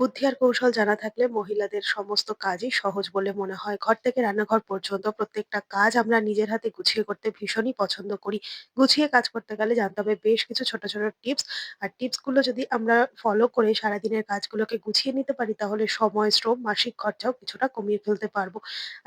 বুদ্ধি আর কৌশল জানা থাকলে মহিলাদের সমস্ত কাজই সহজ বলে মনে হয়। ঘর থেকে রান্নাঘর পর্যন্ত প্রত্যেকটা কাজ আমরা নিজের হাতে গুছিয়ে করতে ভীষণই পছন্দ করি। গুছিয়ে কাজ করতে গেলে জানতে হবে বেশ কিছু ছোট, ছোট টিপস। আর টিপসগুলো যদি আমরা ফলো করে সারাদিনের কাজগুলোকে গুছিয়ে নিতে পারি তাহলে সময়, শ্রম, মাসিক খরচাও কিছুটা কমিয়ে ফেলতে পারব।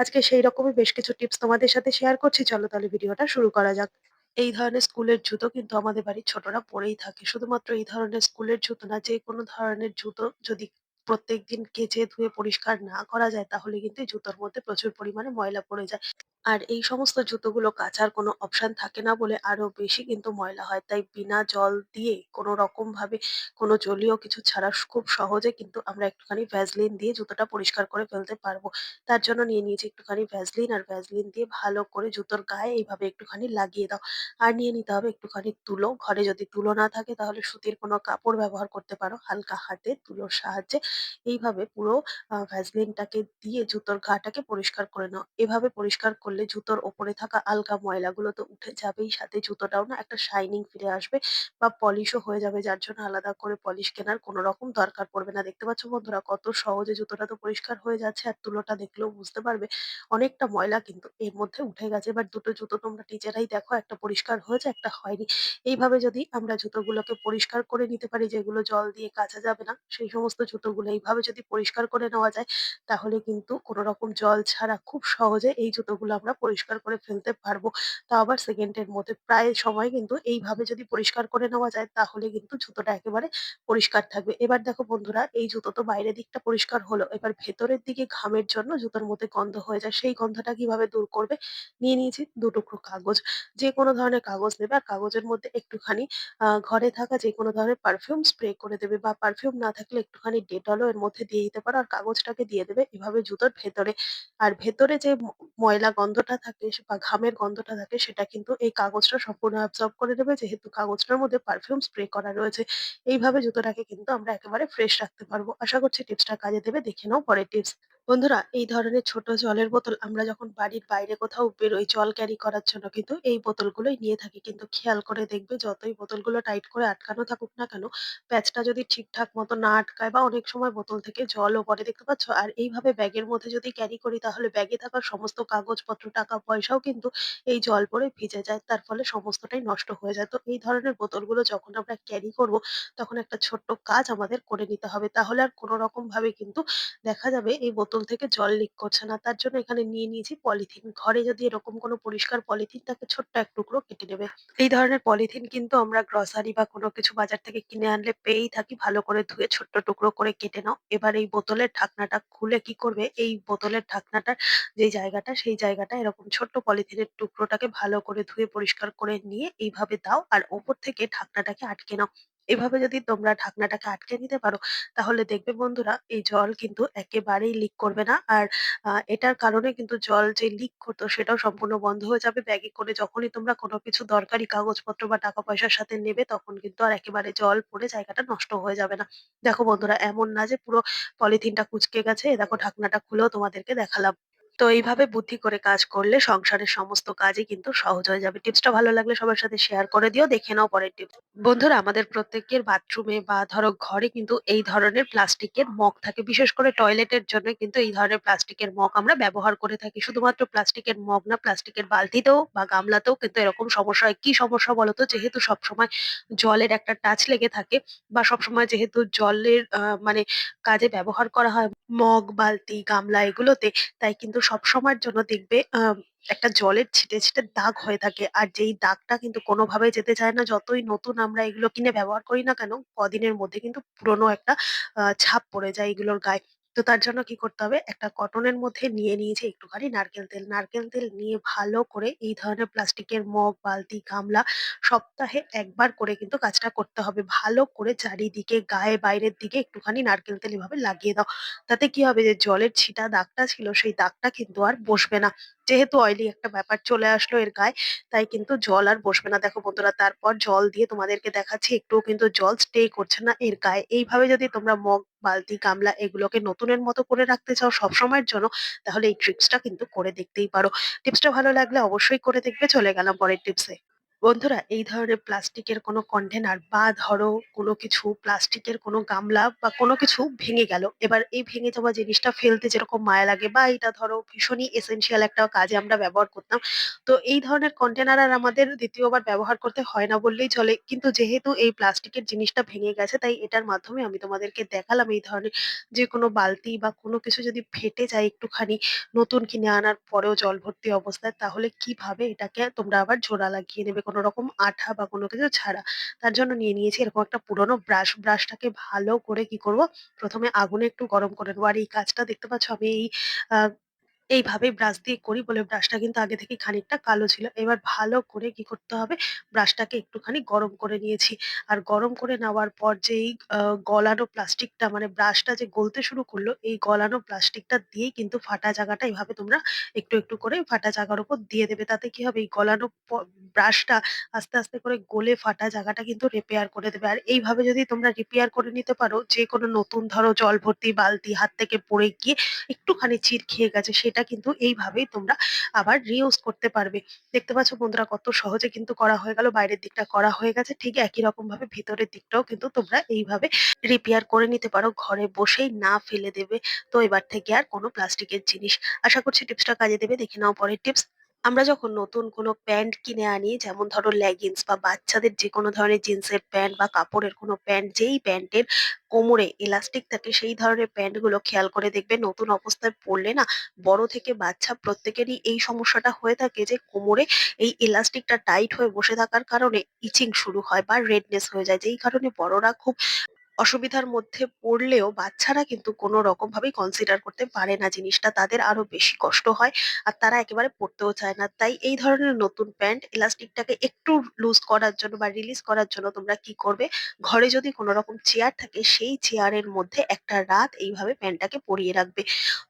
আজকে সেই রকমই বেশ কিছু টিপস তোমাদের সাথে শেয়ার করছি। চলো তাহলে ভিডিওটা শুরু করা যাক। এই ধরনের স্কুলের জুতো কিন্তু আমাদের বাড়ির ছোটরা পরেই থাকে। শুধুমাত্র এই ধরনের স্কুলের জুতো না, যেকোনো ধরনের জুতো যদি প্রত্যেকদিন কেচে ধুয়ে পরিষ্কার না করা যায়, তাহলে কিন্তু এই জুতোর মধ্যে প্রচুর পরিমাণে ময়লা পড়ে যায়। আর এই সমস্ত জুতোগুলো কাচার কোনো অপশন থাকে না বলে আরও বেশি কিন্তু ময়লা হয়। তাই বিনা জল দিয়ে কোনো রকম ভাবে কোনো জলীয় কিছু ছাড়া খুব সহজে কিন্তু আমরা একটুখানি ভ্যাসলিন দিয়ে জুতোটা পরিষ্কার করে ফেলতে পারব। তার জন্য নিয়ে নিয়েছি একটুখানি ভ্যাসলিন আর ভ্যাসলিন দিয়ে ভালো করে জুতোর গায়ে এইভাবে একটুখানি লাগিয়ে দাও। আর নিয়ে নিতে হবে একটুখানি তুলো। ঘরে যদি তুলো না থাকে তাহলে সুতির কোনো কাপড় ব্যবহার করতে পারো। হালকা হাতে তুলোর সাহায্যে এইভাবে পুরো, আ ভ্যাসলিনটাকে দিয়ে জুতোর গাটাকে পরিষ্কার করে নাও। এভাবে পরিষ্কার করলে জুতোর ওপরে থাকা আলগা ময়লাগুলো তো উঠে যাবেই, সাথে জুতোটাও না একটা শাইনিং ফিরে আসবে বা পলিশও হয়ে যাবে। যার জন্য আলাদা করে পলিশ কেনার কোনো রকম দরকার পড়বে না। দেখতে পাচ্ছ বন্ধুরা কত সহজে জুতোটা তো পরিষ্কার হয়ে যাচ্ছে আর তুলোটা দেখলেও বুঝতে পারবে অনেকটা ময়লা কিন্তু এর মধ্যে উঠে গেছে। এবার দুটো জুতো তোমরা নিজেরাই দেখো একটা পরিষ্কার হয়েছে, একটা হয়নি। এইভাবে যদি আমরা জুতোগুলোকে পরিষ্কার করে নিতে পারি যেগুলো জল দিয়ে কাচা যাবে না, সেই সমস্ত জুতোগুলো এইভাবে যদি পরিষ্কার করে নেওয়া যায় তাহলে কিন্তু কোনো রকম জল ছাড়া খুব সহজে এই জুতোগুলো আমরা পরিষ্কার করে ফেলতে পারব। তাও আবার সেকেন্ডের মধ্যে। প্রায় সময় কিন্তু এইভাবে যদি পরিষ্কার করে নেওয়া যায়, তাহলে কিন্তু জুতোটা একেবারে পরিষ্কার থাকবে। এবার দেখো বন্ধুরা, এই জুতো তো বাইরের দিকটা পরিষ্কার হলো। এবার ভেতরের দিকে ঘামের জন্য জুতোর মধ্যে গন্ধ হয়ে যায়। সেই গন্ধটা কীভাবে দূর করবে? নিয়ে নিয়েছি ২ টুকরো কাগজ। যেকোনো ধরনের কাগজ নেবে, আর কাগজের মধ্যে একটুখানি ঘরে থাকা যেকোনো ধরনের পারফিউম স্প্রে করে দেবে, বা পারফিউম না থাকলে একটুখানি ডেটলও এর মধ্যে দিয়ে দিতে পারো, আর কাগজটাকে দিয়ে দেবে এভাবে জুতোর ভেতরে। আর ভেতরে যে ময়লা ময়লা গন্ধটা থাকে বা ঘামের গন্ধটা থাকে সেটা কিন্তু এই কাগজটা সম্পূর্ণ অ্যাবজর্ব করে নেবে যেহেতু কাগজটার মধ্যে পারফিউম স্প্রে করা রয়েছে। এইভাবে জুতোটাকে কিন্তু আমরা একেবারে ফ্রেশ রাখতে পারব। আশা করছি টিপসটা কাজে দেবে। দেখে নাও পরের টিপস। বন্ধুরা এই ধরনের ছোট জলের বোতল আমরা যখন বাড়ির বাইরে কোথাও বেরোই জল ক্যারি করার জন্য কিন্তু এই বোতলগুলোই নিয়ে থাকি। কিন্তু খেয়াল করে দেখবে যতই বোতলগুলো টাইট করে আটকানো থাকুক না কেন, প্যাচটা যদি ঠিকঠাক মতো না আটকায় বা অনেক সময় বোতল থেকে জলও পড়ে দেখতে পাচ্ছ? আর এইভাবে ব্যাগের মধ্যে যদি ক্যারি করি তাহলে ব্যাগে থাকা সমস্ত কাগজপত্র, টাকা পয়সাও কিন্তু এই জল পড়ে ভিজে যায়। তার ফলে সমস্তটাই নষ্ট হয়ে যায়। তো এই ধরনের বোতলগুলো যখন আমরা ক্যারি করব তখন একটা ছোট্ট কাজ আমাদের করে নিতে হবে। তাহলে আর কোন রকম ভাবে কিন্তু দেখা যাবে এই বোতল থেকে জল লিক করছে না। তার জন্য এখানে নিয়ে নিয়েছি পলিথিন। ঘরে যদি এরকম কোনো পরিষ্কার পলিথিন থাকে ছোট্ট এক টুকরো কেটে নেবে। এই ধরনের পলিথিন কিন্তু আমরা গ্রোসারি বা কোনো কিছু বাজার থেকে কিনে আনলে পেয়েই থাকি। ভালো করে ধুয়ে ছোট্ট টুকরো করে কেটে নাও। এবার এই বোতলের ঢাকনাটা খুলে কি করবে, এই বোতলের ঢাকনাটার যেই জায়গাটা সেই জায়গাটা এরকম ছোট্ট পলিথিনের টুকরোটাকে ভালো করে ধুয়ে পরিষ্কার করে নিয়ে এইভাবে দাও আর ওপর থেকে ঢাকনাটাকে আটকে নাও। এভাবে যদি তোমরা ঢাকনাটাকে আটকে নিতে পারো, তাহলে দেখবে বন্ধুরা এই জল কিন্তু একেবারেই লিক করবে না। আর, আ, এটার কারণে কিন্তু জল যে লিক করতো, সেটাও সম্পূর্ণ বন্ধ হয়ে যাবে। ব্যাগে করে যখনই তোমরা কোনো কিছু দরকারি কাগজপত্র বা টাকা পয়সার সাথে নেবে, তখন কিন্তু আর একেবারে জল পড়ে জায়গাটা নষ্ট হয়ে যাবে না। দেখো বন্ধুরা, এমন না যে পুরো পলিথিনটা কুঁচকে গেছে। এ দেখো ঢাকনাটা খুলেও তোমাদেরকে দেখালাম। তো এইভাবে বুদ্ধি করে কাজ করলে সংসারের সমস্ত কাজই কিন্তু সহজ হয়ে যাবে। টিপসটা ভালো লাগলে সবার সাথে শেয়ার করে দিও। দেখে নাও পরের টিপস। বন্ধুরা আমাদের প্রত্যেকের বাথরুমে বা ধরো ঘরে কিন্তু এই ধরনের প্লাস্টিকের মগ থাকে। বিশেষ করে টয়লেটের জন্য কিন্তু এই ধরনের প্লাস্টিকের মগ আমরা ব্যবহার করে থাকি। শুধুমাত্র প্লাস্টিকের মগ না প্লাস্টিকের বালতিতেও বা গামলাতেও কিন্তু এরকম সমস্যা হয়। কি সমস্যা বলতো? যেহেতু সবসময় জলের একটা টাচ লেগে থাকে বা সবসময় যেহেতু জলের মানে কাজে ব্যবহার করা হয় মগ, বালতি, গামলা এগুলোতে তাই কিন্তু সবসময়ের জন্য দেখবে আহ, একটা জলের ছিটে, ছিটে দাগ হয়ে থাকে। আর যেই দাগটা কিন্তু কোনোভাবে যেতে চায় না। যতই নতুন আমরা এগুলো কিনে ব্যবহার করি না কেন, কদিনের মধ্যে কিন্তু পুরনো একটা আহ, ছাপ পড়ে যায় এগুলোর গায়ে। তো তার জন্য কি করতে হবে? একটা কটনের মধ্যে নিয়ে নিয়েছি একটুখানি নারকেল তেল। নারকেল তেল নিয়ে ভালো করে এই ধরনের প্লাস্টিকের মগ, বালতি, গামলা সপ্তাহে একবার করে কিন্তু কাজটা করতে হবে। ভালো করে চারিদিকে গায়ে বাইরের দিকে একটুখানি নারকেল তেল এভাবে লাগিয়ে দাও। তাতে কি হবে? যে জলের ছিটা দাগটা ছিল সেই দাগটা কিন্তু আর বসবে না। যেহেতু অয়েলি একটা ব্যাপার চলে আসলো এর গায়ে, তাই কিন্তু জল আর বসবে না। দেখো বন্ধুরা তারপর জল দিয়ে তোমাদেরকে দেখাচ্ছি একটুও কিন্তু জল স্টে করছে না এর গায়ে। এইভাবে যদি তোমরা মগ, বালতি, গামলা এগুলোকে নতুনের মতো করে রাখতে চাও সবসময়ের জন্য, তাহলে এই ট্রিপসটা কিন্তু করে দেখতেই পারো। টিপসটা ভালো লাগলে অবশ্যই করে দেখবে। চলে গেলাম পরের টিপসে। বন্ধুরা, এই ধরনের প্লাস্টিকের কোনো কন্টেনার বা ধরো কোনো কিছু প্লাস্টিকের কোনো গামলা বা কোনো কিছু ভেঙে গেল। এবার এই ভেঙে যাওয়া জিনিসটা ফেলতে যেরকম মায়া লাগে বা এটা ধরো ভীষণই এসেনশিয়াল একটা কাজে আমরা ব্যবহার করতাম। তো এই ধরনের কন্টেনার আর আমাদের দ্বিতীয়বার ব্যবহার করতে হয় না বললেই চলে। কিন্তু যেহেতু এই প্লাস্টিকের জিনিসটা ভেঙে গেছে, তাই এটার মাধ্যমে আমি তোমাদেরকে দেখালাম এই ধরনের যে কোনো বালতি বা কোনো কিছু যদি ফেটে যায় একটুখানি নতুন কিনে আনার পরেও জল ভর্তি অবস্থায়, তাহলে কীভাবে এটাকে তোমরা আবার জোড়া লাগিয়ে নেবে কোনো রকম আঠা বা কোনো কিছু ছাড়া। তার জন্য নিয়ে নিয়েছি এরকম একটা পুরনো ব্রাশ। ব্রাশটাকে ভালো করে কি করব, প্রথমে আগুনে একটু গরম করে নেব। আর এই কাজটা দেখতে পাচ্ছ আমি এই আ এইভাবে ব্রাশ দিয়ে করি বলে ব্রাশটা কিন্তু আগে থেকে খানিকটা কালো ছিল। এবার ভালো করে কি করতে হবে, ব্রাশটাকে একটুখানি গরম করে নিয়েছি। আর গরম করে নেওয়ার পর যেই আ গলানো প্লাস্টিকটা মানে ব্রাশটা যে গলতে শুরু করল, এই গলানো প্লাস্টিকটা দিয়েই কিন্তু ফাটা জায়গাটা এভাবে তোমরা একটু, একটু করে ফাটা জায়গার উপর দিয়ে দেবে। তাতে কি হবে, এই গলানো প ব্রাশটা আস্তে, আস্তে করে গলে ফাটা জায়গাটা কিন্তু রিপেয়ার করে দেবে। আর এইভাবে যদি তোমরা রিপেয়ার করে নিতে পারো, যেকোনো নতুন ধরো জল ভর্তি বালতি হাত থেকে পড়ে গিয়ে একটুখানি চির খেয়ে গেছে সেটা কিন্তু এইভাবেই তোমরা আবার রিউজ করতে পারবে। দেখতে পাচ্ছ বন্ধুরা কত সহজে কিন্তু করা হয়ে গেল। বাইরের দিকটা করা হয়ে গেছে। ঠিক একই রকম ভাবে ভিতরের দিকটাও কিন্তু তোমরা এইভাবে রিপেয়ার করে নিতে পারো, ঘরে বসেই না ফেলে দেবে। তো এবার থেকে আর কোনো প্লাস্টিকের জিনিস। আশা করছি টিপসটা কাজে দেবে। দেখে নাও পরের টিপস। আমরা যখন নতুন কোনো প্যান্ট কিনে আনি, যেমন ধরো লেগিংস বা বাচ্চাদের যেকোনো ধরনের জিন্সের প্যান্ট বা কাপড়ের কোনো প্যান্ট, যেই প্যান্টের কোমরে এলাস্টিক থাকে, সেই ধরনের প্যান্টগুলো খেয়াল করে দেখবে নতুন অবস্থায় পরলে না, বড় থেকে বাচ্চা প্রত্যেকেরই এই সমস্যাটা হয়ে থাকে যে কোমরে এই এলাস্টিকটা টাইট হয়ে বসে থাকার কারণে ইচিং শুরু হয় বা রেডনেস হয়ে যায়, যেই কারণে বড়রা খুব অসুবিধার মধ্যে পড়লেও বাচ্চারা কিন্তু কোনো রকম ভাবেই কনসিডার করতে পারে না জিনিসটা। তাদের আরও বেশি কষ্ট হয়। আর তারা একেবারে পড়তেও চায় না। তাই এই ধরনের নতুন প্যান্ট এলাস্টিকটাকে একটু লুজ করার জন্য বা রিলিজ করার জন্য তোমরা কি করবে, ঘরে যদি কোনো রকম চেয়ার থাকে সেই চেয়ারের মধ্যে একটা রাত এইভাবে প্যান্টটাকে পরিয়ে রাখবে।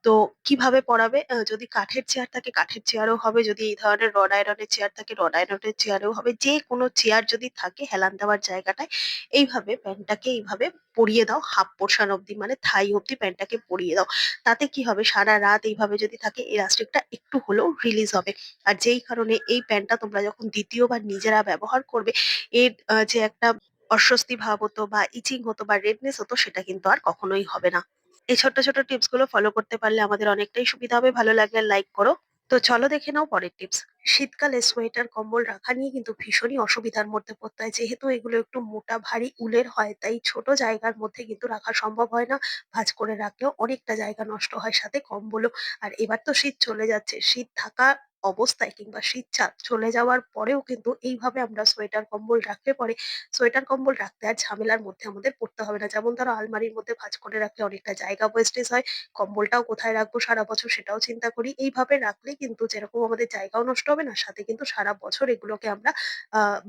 তো কীভাবে পরাবে? যদি কাঠের চেয়ার থাকে কাঠের চেয়ারেও হবে। যদি এই ধরনের রড আয়রনের চেয়ার থাকে রড আয়রনের চেয়ারেও হবে। যেকোনো চেয়ার যদি থাকে হেলান দেওয়ার জায়গাটায় এইভাবে প্যান্টটাকে এইভাবে পরিয়ে দাও হাফ পোরশন অব্দি মানে থাই অব্দি প্যান্টটাকে পরিয়ে দাও। তাতে কি হবে সারারাত এইভাবে যদি থাকে এলাস্টিকটা একটু হলেও রিলিজ হবে। আর যেই কারণে এই প্যান্টটা তোমরা যখন দ্বিতীয়বার নিজেরা ব্যবহার করবে এর যে একটা অস্বস্তি ভাব হতো বা ইচিং হতো বা রেডনেস হতো সেটা কিন্তু আর কখনোই হবে না। এই ছোট্ট, ছোট্ট টিপসগুলো ফলো করতে পারলে আমাদের অনেকটাই সুবিধা হবে। ভালো লাগলে লাইক করো। তো চলো দেখে নাও পরের টিপস। শীতকালে সোয়েটার, কম্বল রাখা নিয়ে কিন্তু ভীষণই অসুবিধার মধ্যে পড়তে হয়। যেহেতু এগুলো একটু মোটা, ভারী উলের হয়, তাই ছোট জায়গার মধ্যে কিন্তু রাখা সম্ভব হয় না। ভাঁজ করে রাখলেও অনেকটা জায়গা নষ্ট হয়, সাথে কম্বলও। আর এবার তো শীত চলে যাচ্ছে। শীত থাকা অবস্থায় কিংবা শীত চলে যাওয়ার পরেও কিন্তু এইভাবে আমরা সোয়েটার কম্বল রাখলে পরে সোয়েটার কম্বল রাখতে আর ঝামেলার মধ্যে আমাদের পড়তে হবে না। যেমন ধরো আলমারির মধ্যে ভাঁজ করে রাখলে অনেকটা জায়গা ওয়েস্টেজ হয়। কম্বলটাও কোথায় রাখব সারা বছর সেটাও চিন্তা করি। এইভাবে রাখলে কিন্তু যেরকম আমাদের জায়গাও নষ্ট হবে না, সাথে কিন্তু সারা বছর এগুলোকে আমরা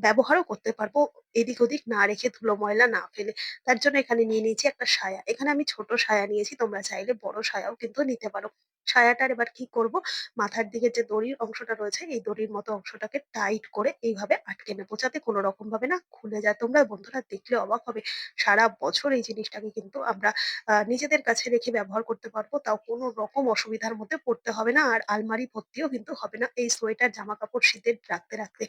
ব্যবহারও করতে পারব এদিক ওদিক না রেখে ধুলো ময়লা না ফেলে। তার জন্য এখানে নিয়ে নিয়েছি একটা সায়া। এখানে আমি ছোট সায়া নিয়েছি, তোমরা চাইলে বড় সায়াও কিন্তু নিতে পারো। সায়াটার এবার কি করব, মাথার দিকে যে দড়ির অংশটা রয়েছে এই দড়ির মতো অংশটাকে টাইট করে এইভাবে আটকে নেব যাতে কোনো রকম ভাবে না খুলে যায়। তোমরা বন্ধুরা দেখলে অবাক হবে। সারা বছর এই জিনিসটাকে কিন্তু আমরা নিজেদের কাছে রেখে ব্যবহার করতে পারব। তাও কোনো রকম অসুবিধার মধ্যে পড়তে হবে না। আর আলমারি ভর্তিও কিন্তু হবে না এই সোয়েটার জামা কাপড় শীতের রাখতে, রাখতে।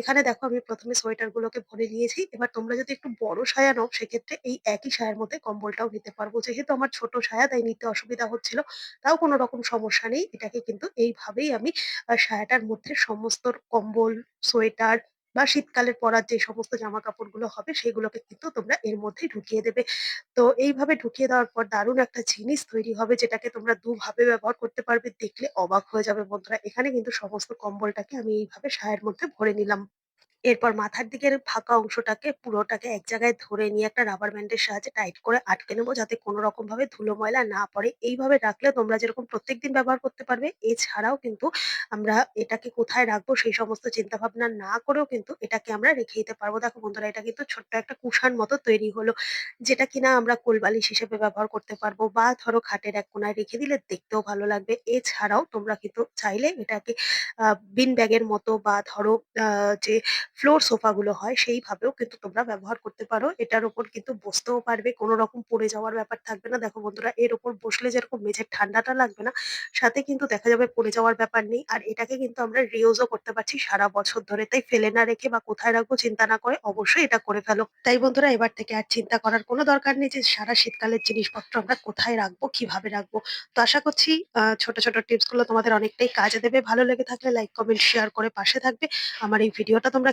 এখানে দেখো আমি ১ম এ সোয়েটার গুলোকে ভরে নিয়েছি। এবার তোমরা যদি একটু বড় সায়া নাও সেক্ষেত্রে এই একই সায়ার মধ্যে কম্বলটাও নিতে পারব। যেহেতু আমার ছোট সায়া তাই নিতে অসুবিধা হচ্ছিল। তাও কোনো রকম সমস্যা নেই। এটাকে কিন্তু এইভাবেই আমি সায়াটার মধ্যে সমস্ত কম্বল, সোয়েটার বা শীতকালের পরার যে সমস্ত জামাকাপড়গুলো হবে সেগুলোকে কিন্তু তোমরা এর মধ্যে ঢুকিয়ে দেবে। তো এইভাবে ঢুকিয়ে দেওয়ার পর দারুণ একটা জিনিস তৈরি হবে যেটাকে তোমরা দুভাবে ব্যবহার করতে পারবে। দেখলে অবাক হয়ে যাবে বন্ধুরা। এখানে কিন্তু সমস্ত কম্বলটাকে আমি এইভাবে সায়ার মধ্যে ভরে নিলাম। এরপর মাথার দিকের ফাঁকা অংশটাকে পুরোটাকে এক জায়গায় ধরে নিয়ে একটা রাবার ব্যান্ডের সাহায্যে টাইট করে আটকে নেব যাতে কোনো রকম ভাবে ধুলো ময়লা না পড়ে। এইভাবে রাখলে তোমরা যেরকম প্রত্যেকদিন ব্যবহার করতে পারবে, এছাড়াও কিন্তু আমরা এটাকে কোথায় রাখব সেই সমস্ত চিন্তাভাবনা না করেও কিন্তু এটাকে আমরা রেখে দিতে পারব। দেখো বন্ধুরা, এটা কিন্তু ছোট্ট একটা কুশান মতো তৈরি হলো। যেটা কিনা আমরা কোলবালিশ হিসেবে ব্যবহার করতে পারব বা ধরো খাটের এক কোণায় রেখে দিলে দেখতেও ভালো লাগবে। এছাড়াও তোমরা কিন্তু চাইলে এটাকে বিন ব্যাগের মতো বা ধরো যে ফ্লোর সোফা গুলো হয় সেইভাবেও কিন্তু তোমরা ব্যবহার করতে পারো। এটার উপর কিন্তু বসতেও পারবে, কোনো রকম পড়ে যাওয়ার ব্যাপার থাকবে না। দেখো বন্ধুরা এর উপর বসলে যেরকম মেঝের ঠান্ডাটা লাগবে না, সাথে কিন্তু দেখা যাবে পড়ে যাওয়ার ব্যাপার নেই। আর এটাকে কিন্তু আমরা রিউজ ও করতে পারছি সারা বছর ধরে। তাই ফেলে না রেখে বা কোথায় রাখব চিন্তা না করে অবশ্যই এটা করে ফেলো। তাই বন্ধুরা এবার থেকে আর চিন্তা করার কোনো দরকার নেই যে সারা শীতকালের জিনিসপত্র আমরা কোথায় রাখব, কীভাবে রাখব। তো আশা করছি ছোট, ছোট টিপসগুলো তোমাদের অনেকটাই কাজে দেবে। ভালো লেগে থাকলে লাইক, কমেন্ট, শেয়ার করে পাশে থাকবে। আমার এই ভিডিওটা তোমরা